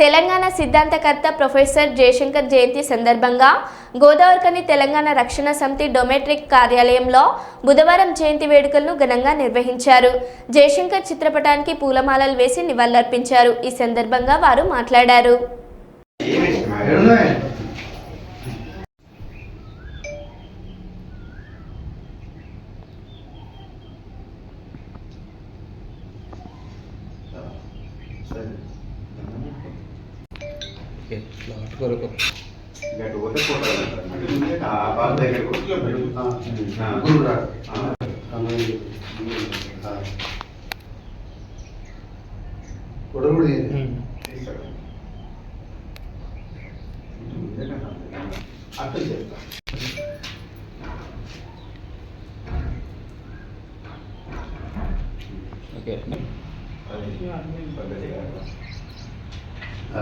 తెలంగాణ సిద్ధాంతకర్త ప్రొఫెసర్ జయశంకర్ జయంతి సందర్భంగా గోదావరికని తెలంగాణ రక్షణ సమితి డొమెట్రిక్ కార్యాలయంలో బుధవారం జయంతి వేడుకలను ఘనంగా నిర్వహించారు. జయశంకర్ చిత్రపటానికి పూలమాలలు వేసి నివాళులర్పించారు. ఈ సందర్భంగా వారు మాట్లాడారు. Thank you. పట్టుకోరు గట్టు పోతే ఫోటో ఆ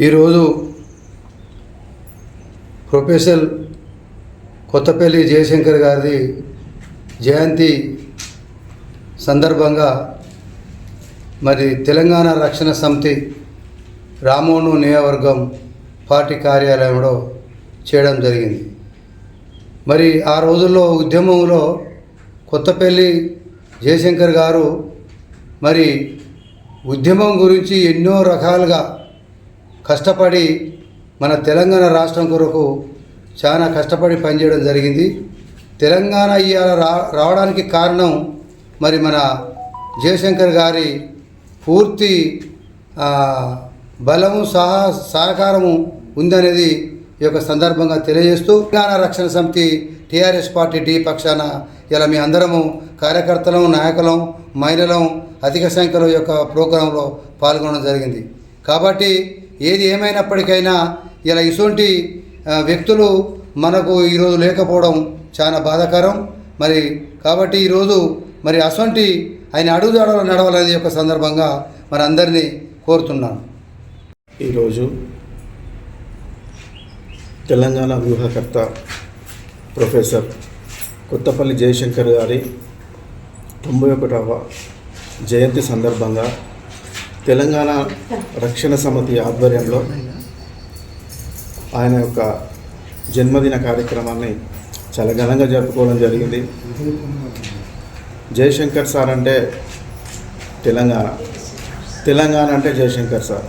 ఈరోజు ప్రొఫెసర్ కొత్తపల్లి జయశంకర్ గారిది జయంతి సందర్భంగా మరి తెలంగాణ రక్షణ సమితి రామోను నియోజకవర్గం పార్టీ కార్యాలయంలో చేయడం జరిగింది. మరి ఆ రోజుల్లో ఉద్యమంలో కొత్తపల్లి జయశంకర్ గారు మరి ఉద్యమం గురించి ఎన్నో రకాలుగా కష్టపడి మన తెలంగాణ రాష్ట్రం కొరకు చాలా కష్టపడి పనిచేయడం జరిగింది. తెలంగాణ ఇవాళ రా రావడానికి కారణం మరి మన జయశంకర్ గారి పూర్తి బలము సహా సహకారము ఉందనేది ఈ యొక్క సందర్భంగా తెలియజేస్తూ తెలంగాణ రక్షణ సమితి టీఆర్ఎస్ పార్టీ డి పక్షాన ఇలా మీ అందరము కార్యకర్తలం నాయకులం మహిళలం అధిక సంఖ్యలో యొక్క ప్రోగ్రాంలో పాల్గొనడం జరిగింది. కాబట్టి ఏది ఏమైనప్పటికైనా ఇలా ఇటువంటి వ్యక్తులు మనకు ఈరోజు లేకపోవడం చాలా బాధాకరం. మరి కాబట్టి ఈరోజు మరి అసొంటి ఆయన అడుగుదాడలు నడవాలనేది యొక్క సందర్భంగా మరి అందరినీ కోరుతున్నాను. ఈరోజు తెలంగాణ వ్యూహకర్త ప్రొఫెసర్ కొత్తపల్లి జయశంకర్ గారి తొంభై ఒకటవ జయంతి సందర్భంగా తెలంగాణ రక్షణ సమితి ఆధ్వర్యంలో ఆయన యొక్క జన్మదిన కార్యక్రమాన్ని చాలా ఘనంగా జరుపుకోవడం జరిగింది. జయశంకర్ సార్ అంటే తెలంగాణ. తెలంగాణ అంటే జయశంకర్ సార్.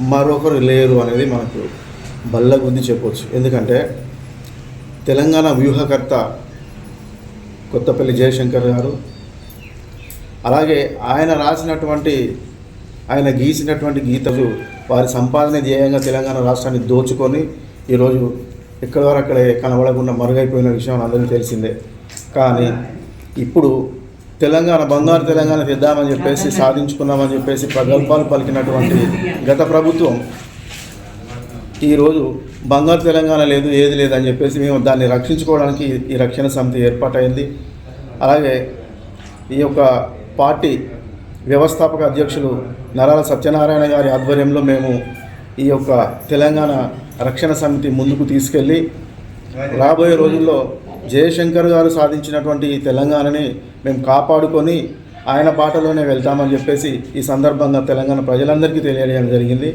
మరొకరు లేరు అనేది మనకు బల్ల గుద్ది చెప్పవచ్చు ఎందుకంటే తెలంగాణ వ్యూహకర్త కొత్తపల్లి జయశంకర్ గారు అలాగే ఆయన రాసినటువంటి ఆయన గీసినటువంటి గీతలు వారి సంపాదన ధ్యేయంగా తెలంగాణ రాష్ట్రాన్ని దోచుకొని ఈరోజు ఎక్కడి వరకు అక్కడే కనబడకుండా మరుగైపోయిన విషయం అందరికీ తెలిసిందే. కానీ ఇప్పుడు తెలంగాణ బంగారు తెలంగాణ తెద్దామని చెప్పేసి సాధించుకున్నామని చెప్పేసి ప్రగల్భాలు పలికినటువంటి గత ప్రభుత్వం ఈరోజు బంగారు తెలంగాణ లేదు ఏది లేదని చెప్పేసి మేము దాన్ని రక్షించుకోవడానికి ఈ రక్షణ సమితి ఏర్పాటైంది. అలాగే ఈ యొక్క పార్టీ వ్యవస్థాపక అధ్యక్షులు నరాల సత్యనారాయణ గారి ఆధ్వర్యంలో మేము ఈ యొక్క తెలంగాణ రక్షణ సమితి ముందుకు తీసుకెళ్ళి రాబోయే రోజుల్లో జయశంకర్ గారు సాధించినటువంటి ఈ తెలంగాణని మేము కాపాడుకొని ఆయన బాటలోనే వెళ్తామని చెప్పేసి ఈ సందర్భంగా తెలంగాణ ప్రజలందరికీ తెలియజేయడం జరిగింది.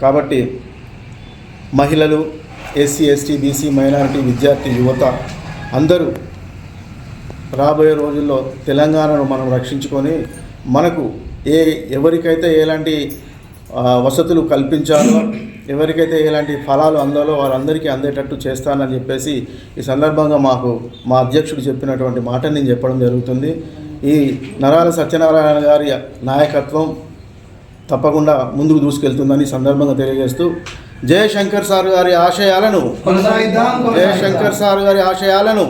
కాబట్టి మహిళలు ఎస్సీ ఎస్టీ బీసీ మైనారిటీ విద్యార్థి యువత అందరూ రాబోయే రోజుల్లో తెలంగాణను మనం రక్షించుకొని మనకు ఏ ఎవరికైతే ఎలాంటి వసతులు కల్పించాలో ఎవరికైతే ఎలాంటి ఫలాలు అందాలో వారందరికీ అందేటట్టు చేస్తానని చెప్పేసి ఈ సందర్భంగా మాకు మా అధ్యక్షుడు చెప్పినటువంటి మాట నేను చెప్పడం జరుగుతుంది. ఈ నరాల సత్యనారాయణ గారి నాయకత్వం తప్పకుండా ముందుకు దూసుకెళ్తుందని సందర్భంగా తెలియజేస్తూ జయశంకర్ సార్ గారి ఆశయాలను జయశంకర్ సార్ గారి ఆశయాలను